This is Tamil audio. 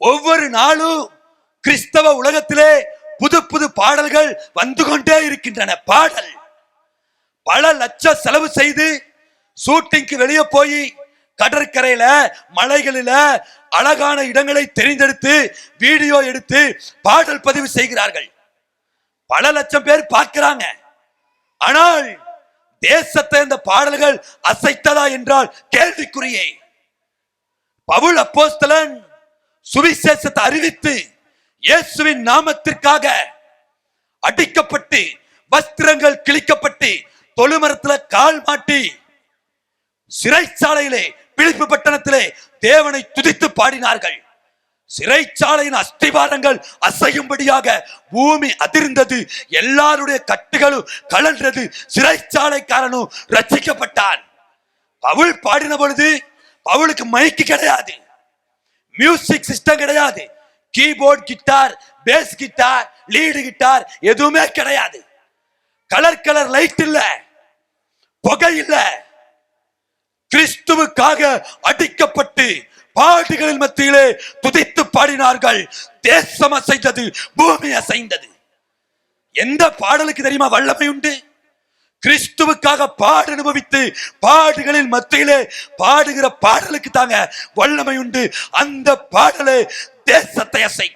ஒவ்வொரு நாளும் கிறிஸ்தவ உலகத்திலே புது புது பாடல்கள் வந்து கொண்டே இருக்கின்றன. பாடல். பல லட்சம் செலவு செய்து ஷூட்டிங்க்கு வெளியே போய் கடற்கரையில மலைகளில அழகான இடங்களை தெரிந்தெடுத்து வீடியோ எடுத்து பாடல் பதிவு செய்கிறார்கள். பல லட்சம் பேர் பார்க்கிறாங்க. ஆனால் தேசத்தை இந்த பாடல்கள் அசைத்ததா என்றால் கேள்விக்குறியே. பவுல் அப்போஸ்தலன் சுவிசேஷத்தை அறிவித்து இயேசுவின் நாமத்திற்காக அடிக்கப்பட்டு வஸ்திரங்கள் கிழிக்கப்பட்டு தொழுமரத்துல கால் மாட்டி சிறைச்சாலையிலே பிழிப்பு பட்டணத்திலே தேவனை துதித்து பாடினார்கள். சிறைச்சாலையின் அஸ்திவாரங்கள் அசையும்படியாக பூமி அதிர்ந்தது. எல்லாருடைய கட்டுகளும் கலன்றது சிறைச்சாலைக்காரனும் ரச்சிக்கப்பட்டான் பவுல் பாடின பொழுது பவுலுக்கு மைக்கு கிடையாது. மியூசிக் சிஸ்டம் கிடையாது. Keyboard guitar bass guitar lead guitar எதுவுமே கிடையாது. கலர் கலர் லைட் இல்ல. புகை இல்ல. கிறிஸ்துவுக்காக அடிக்கப்பட்டு பாடுகளின் மத்தியிலே துதித்து பாடினார்கள். தேசம் அசைந்தது பூமி அசைந்தது. எந்த பாடலுக்கு தெரியுமா வல்லமை உண்டு? கிறிஸ்துவுக்காக பாடு அனுபவித்து பாடுகளின் மத்தியிலே பாடுகிற பாடலுக்கு தாங்க வல்லமை உண்டு. அந்த பாடலே தேசத்தை அசை